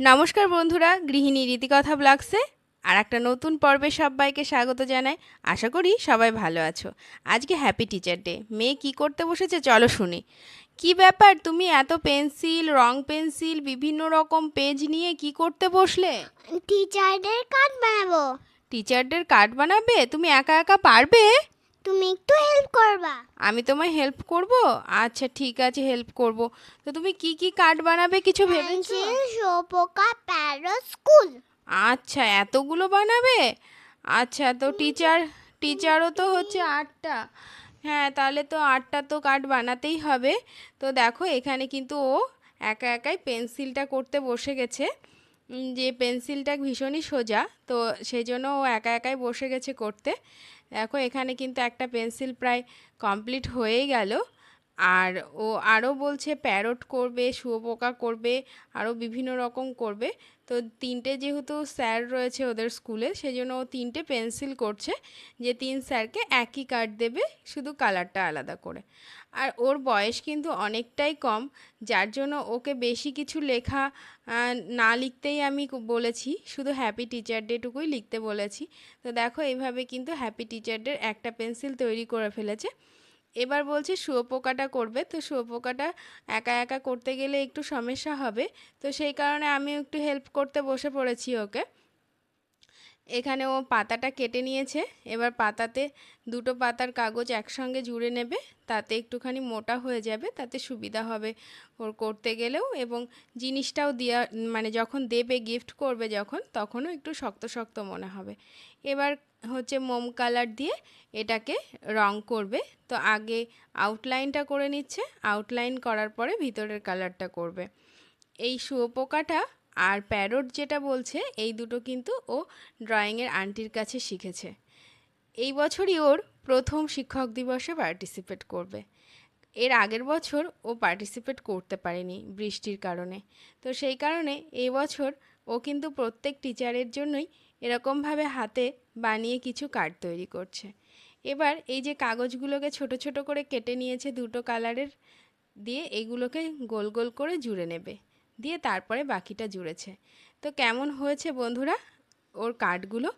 নমস্কার বন্ধুরা গৃহিণী রীতিকথা ব্লগসে আর একটা নতুন পর্বে সবাইকে স্বাগত জানাই। আশা করি সবাই ভালো আছো। আজকে হ্যাপি টিচার ডে মেয়ে কি করতে বসেছে চলো শুনি। কি ব্যাপার তুমি এত পেন্সিল রং পেন্সিল বিভিন্ন রকম পেজ নিয়ে কি করতে বসলে? টিচারদের কার্ড বানাবো। টিচারদের কার্ড বানাবে? তুমি একা একা পারবে? তুমি একটু হেল্প করবা। আমি তোমায় হেল্প করব? আচ্ছা ঠিক আছে হেল্প করব। তো তুমি কি কি কার্ড বানাবে কিছু ভেবেছো? পেন্সিল শোপোকা প্যারো স্কুল আচ্ছা এতগুলো বানাবে? আচ্ছা তো টিচার টিচারও তো হচ্ছে আটটা। হ্যাঁ তাহলে তো আটটা তো কার্ড বানাতেই হবে। তো দেখো এখানে কিন্তু ও একা একাই পেন্সিলটা করতে বসে গেছে। যে পেন্সিলটা ভীষণই সোজা তো সেই জন্য ও একা একাই বসে গেছে করতে। দেখো এখানে কিন্তু একটা পেন্সিল প্রায় কমপ্লিট হয়েই গেল। আর ও আরও বলছে প্যারট করবে, শুয়োপোকা করবে, আরও বিভিন্ন রকম করবে। তো তিনটে যেহেতু স্যার রয়েছে ওদের স্কুলে সেই জন্য ও তিনটে পেন্সিল করছে যে তিন স্যারকে একই কার্ড দেবে, শুধু কালারটা আলাদা করে। আর ওর বয়স কিন্তু অনেকটাই কম, যার জন্য ওকে বেশি কিছু লেখা না লিখতেই আমি বলেছি, শুধু হ্যাপি টিচার ডেটুকুই লিখতে বলেছি। তো দেখো এইভাবে কিন্তু হ্যাপি টিচার ডের একটা পেন্সিল তৈরি করে ফেলেছে। এবার বলছি শুয়োপোকাটা করবে। তো শুয়োপোকাটা একা একা করতে গেলে একটু সমস্যা হবে। তো সেই কারণে আমি একটু হেল্প করতে বসে পড়েছি ওকে। এখানে ও পাতাটা কেটে নিয়েছে। এবার পাতাতে দুটো পাতার কাগজ একসঙ্গে জুড়ে নেবে, তাতে একটুখানি মোটা হয়ে যাবে, তাতে সুবিধা হবে ওর করতে গেলেও। এবং জিনিসটাও দেওয়া মানে যখন দেবে গিফট করবে যখন, তখনও একটু শক্ত শক্ত মনে হবে। এবার হচ্ছে মোম কালার দিয়ে এটাকে রং করবে। তো আগে আউটলাইনটা করে নিচ্ছে আউটলাইন করার পরে ভিতরের কালারটা করবে। এই শুয়োপোকাটা আর প্যারট যেটা বলছে, এই দুটো কিন্তু ও ড্রয়িংয়ের আন্টির কাছে শিখেছে। এই বছরই ওর প্রথম শিক্ষক দিবসে পার্টিসিপেট করবে। এর আগের বছর ও পার্টিসিপেট করতে পারেনি বৃষ্টির কারণে। তো সেই কারণে এই বছর ও কিন্তু প্রত্যেক টিচারের জন্যই এরকমভাবে হাতে বানিয়ে কিছু কার্ড তৈরি করছে। এবার এই যে কাগজগুলোকে ছোট ছোট করে কেটে নিয়েছে দুটো কালারের দিয়ে এগুলোকে গোল গোল করে জুড়ে নেবে। দিয়ে তারপরে বাকিটা জুড়েছে। তো কেমন হয়েছে বন্ধুরা ওর কার্ডগুলো?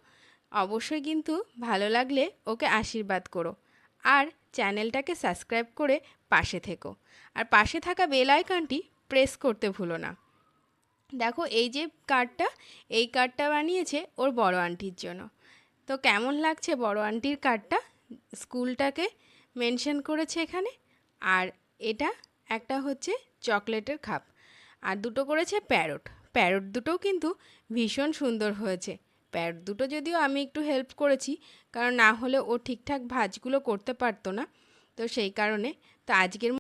অবশ্যই কিন্তু ভালো লাগলে ওকে আশীর্বাদ করো আর চ্যানেলটাকে সাবস্ক্রাইব করে পাশে থেকো। আর পাশে থাকা বেল আইকনটি প্রেস করতে ভুলো না। দেখো এই যে কার্ডটা, এই কার্ডটা বানিয়েছে ওর বড় আন্টির জন্য। তো কেমন লাগছে বড় আন্টির কার্ডটা? স্কুলটাকে মেনশন করেছে এখানে। আর এটা একটা হচ্ছে চকলেটের খাপ। আর দুটো করেছে প্যারট। প্যারট দুটোও কিন্তু ভীষণ সুন্দর হয়েছে। প্যারট দুটো যদিও আমি একটু হেল্প করেছি, কারণ না হলে ও ঠিকঠাক ভাজগুলো করতে পারতো না। তো সেই কারণে তো আজকের